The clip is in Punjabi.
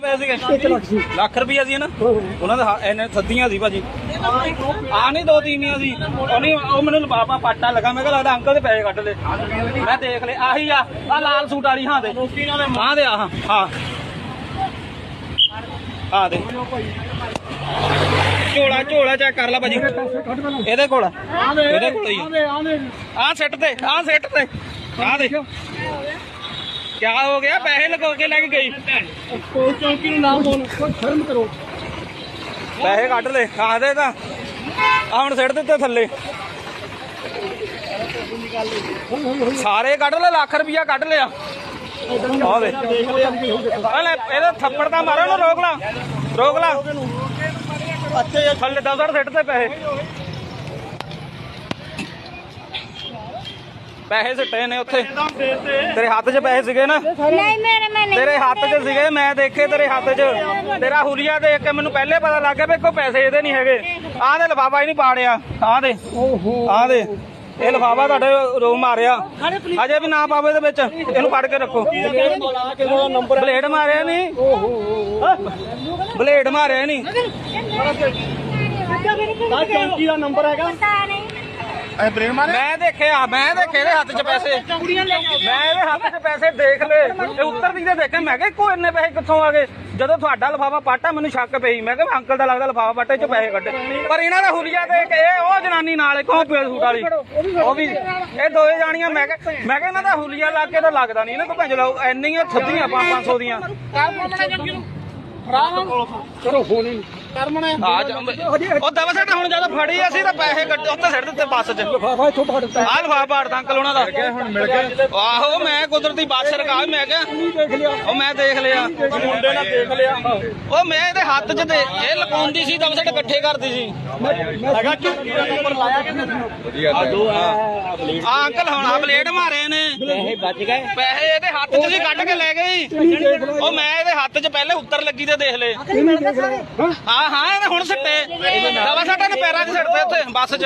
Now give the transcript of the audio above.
ਪੈਸੇ ਸੀਗੇ 1 ਲੱਖ ਸੀ ਲੱਖ ਰੁਪਈਆ ਸੀ ਨਾ? ਉਹਨਾਂ ਦੇ ਹਾ- ਇੰਨੇ ਸੱਦੀਆਂ ਸੀ ਭਾਜੀ। ਆ ਨਹੀਂ ਦੋ ਤੀਨੀਆਂ ਸੀ। ਉਹ ਨਹੀਂ ਉਹ ਮੈਨੂੰ ਲਪਾਪਾ ਪਾਟਾ ਲਗਾ। ਮੈਂ ਕਿਹਾ ਲੱਗਦਾ ਅੰਕਲ ਦੇ ਪੈਸੇ ਕੱਢ ਲਏ। ਮੈਂ ਦੇਖ ਲਏ। ਆਹੀ ਆ ਆ ਲਾਲ ਸੂਟ ਵਾਲੀ ਹਾਂ ਦੇ। ਹਾਂ ਦੇ ਆਹ ਹਾਂ। ਆ ਦੇ। ਝੋਲਾ ਝੋਲਾ ਚੈੱਕ ਕਰ ਲੈ ਭਾਜੀ। ਇਹਦੇ ਕੋਲ ਆ। ਇਹਦੇ ਕੋਲ ਹੀ ਆ। ਆਹ ਸਿੱਟ ਤੇ ਆਹ ਸਿੱਟ ਤੇ। ਆਹ ਦੇ। ਕਿਆ ਹੋ ਗਿਆ? ਪੈਸੇ ਲਗਾ ਕੇ ਲੈ ਕੇ ਗਈ। ਕੋਈ ਚੌਂਕੀ ਨੂੰ ਬੋਲ ਕੋਈ ਸ਼ਰਮ ਕਰੋ ਪੈਸੇ ਕੱਢ ਲੈ ਆ ਦੇ ਤਾਂ। ਆ ਹੁਣ ਸਿੱਟ ਦਿੱਤੇ ਥੱਲੇ। ਸਾਰੇ ਕੱਢ ਲੈ ਲੱਖ ਰੁਪਇਆ ਕੱਢ ਲਿਆ। ਆ ਦੇ ਆ ਲੈ ਇਹਦਾ ਥੱਪੜ ਤਾਂ ਮਾਰੋ ਨਾ ਰੋਕ ਲਾ। ਰੋਕ ਲਾ। ਅੱਛੇ ਥੱਲੇ ਦਸ ਸਿੱਟ ਤੇ ਪੈਸੇ। ਪੈਸੇ ਸਿੱਟੇ ਨੇ ਉੱਥੇ। ਤੇਰੇ ਹੱਥ 'ਚ ਪੈਸੇ ਸੀਗੇ ਨਾ? ਨਹੀਂ ਮੇਰੇ ਮੈਂ ਨਹੀਂ ਤੇਰੇ ਹੱਥ 'ਚ ਸੀਗੇ ਮੈਂ ਦੇਖੇ ਤੇਰੇ ਹੱਥ 'ਚ। ਤੇਰਾ ਹੁਲੀਆ ਦੇਖ ਕੇ ਮੈਨੂੰ ਪਹਿਲੇ ਪਤਾ ਲੱਗ ਗਿਆ ਵੀ ਕੋਈ ਪੈਸੇ ਇਹਦੇ ਨਹੀਂ ਹੈਗੇ। ਆਹ ਦੇ ਲਫਾਫਾ ਹੀ ਨਹੀਂ ਪਾੜਿਆ। ਆਹ ਦੇ ਓਹੋ ਆਹ ਦੇ। ਇਹ ਲਫਾਫਾ ਤੁਹਾਡੇ ਰੋ ਮਾਰਿਆ। ਅਜੇ ਵੀ ਨਾ ਪਾਵੇ ਦੇ ਵਿੱਚ। ਇਹਨੂੰ ਫੜ ਕੇ ਰੱਖੋ। ਬਲੇਡ ਮਾਰਿਆ ਨਹੀਂ? ਓਹੋ ਬਲੇਡ ਮਾਰਿਆ ਨਹੀਂ? ਚੌਂਕੀ ਦਾ ਨੰਬਰ ਹੈਗਾ। ਮੈਂ ਦੇਖਿਆ ਮੈਂ ਦੇਖੇ ਇਹਦੇ ਹੱਥ 'ਚ ਪੈਸੇ। ਮੈਂ ਇਹਦੇ ਹੱਥ 'ਚ ਪੈਸੇ ਦੇਖ ਲਏ ਇਹ ਉੱਤਰਦੀ ਦੇ ਦੇਖੇ। ਮੈਂ ਕਿਹਾ ਕੋਈ ਇੰਨੇ ਪੈਸੇ ਕਿੱਥੋਂ ਆ ਗਏ? ਜਦੋਂ ਤੁਹਾਡਾ ਲਫਾਫਾ ਪਾਟਾ ਮੈਨੂੰ ਸ਼ੱਕ ਪਈ। ਮੈਂ ਕਿਹਾ ਅੰਕਲ ਦਾ ਲੱਗਦਾ ਲਫਾਫਾ ਪਾਟੇ 'ਚ ਪੈਸੇ ਕੱਢੇ। ਪਰ ਇਹਨਾਂ ਦਾ ਹੁਲੀਆ ਦੇਖ ਕੇ ਇਹ ਉਹ ਜਨਾਨੀ ਨਾਲ ਕੌਣ ਪੇੜ ਸੂਟ ਵਾਲੀ। ਉਹ ਵੀ ਇਹ ਦੋਏ ਜਾਣੀਆਂ ਮੈਂ ਕਿਹਾ ਮੈਂ ਕਿਹਾ ਇਹਨਾਂ ਦਾ ਹੁਲੀਆ ਲਾ ਕੇ ਤਾਂ ਲੱਗਦਾ ਨਹੀਂ ਇਹਨਾਂ ਕੋ ਭੰਜ ਲਾਓ। ਇੰਨੀਆਂ ਥੱਦੀਆਂ 500 ਦੀਆਂ। ਕਰੋ ਫੋਨ ਹੀ। ਆ ਜਾ ਉਹ ਦਵਾ ਸਾਡਾ ਹੁਣ ਜਦੋਂ ਫੜੀ ਅਸੀਂ ਤਾਂ ਪੈਸੇ ਕੱਢ ਉੱਤੇ ਸਿੱਟ ਦਿੱਤੇ ਬੱਸ 'ਚ। ਲਫਾਫਾ ਇੱਥੋਂ ਫੜ ਦਿੱਤਾ। ਆਹ ਲਫਾਫਾ ਪਾੜਦਾ ਅੰਕਲ ਉਹਨਾਂ ਦਾ। ਹੁਣ ਮਿਲ ਗਿਆ ਆਹੋ ਮੈਂ ਕੁਦਰਤੀ ਬੱਸ ਰਕਾ ਮੈਂ ਕਿਹਾ ਦੇਖ ਲਿਆ। ਉਹ ਮੈਂ ਦੇਖ ਲਿਆ। ਮੁੰਡੇ ਨਾਲ ਦੇਖ ਲਿਆ। ਉਹ ਮੈਂ ਇਹਦੇ ਹੱਥ 'ਚ ਦੇ ਇਹ ਲਪਾਉਂਦੀ ਸੀ ਸਾਡੇ ਇਕੱਠੇ ਕਰਦੀ ਸੀ। ਹੈਗਾ ਨੰਬਰ ਲਾਇਆ ਆ ਦੋ ਆ ਅੰਕਲ ਹੁਣ ਆ ਬਲੇਡ ਮਾਰੇ ਨੇ। ਪੈਸੇ ਬਚ ਗਏ। ਪੈਸੇ ਇਹਦੇ ਹੱਥ 'ਚ ਸੀ ਕੱਢ ਕੇ ਲੈ ਲੈ ਉਹ ਮੈਂ ਇਹਦੇ ਹੱਥ 'ਚ ਪਹਿਲੇ ਉੱਤਰ ਲੱਗੀ ਤੇ ਦੇਖ ਲੈ। ਹਾਂ ਹਾਂ ਇਹਨੇ ਹੁਣ ਸਿੱਟੇ। ਦਵਾ ਸਾਡਾ ਨੇ ਪੈਰਾਂ 'ਚ ਸਿੱਟਦੇ ਉੱਥੇ ਬੱਸ 'ਚ।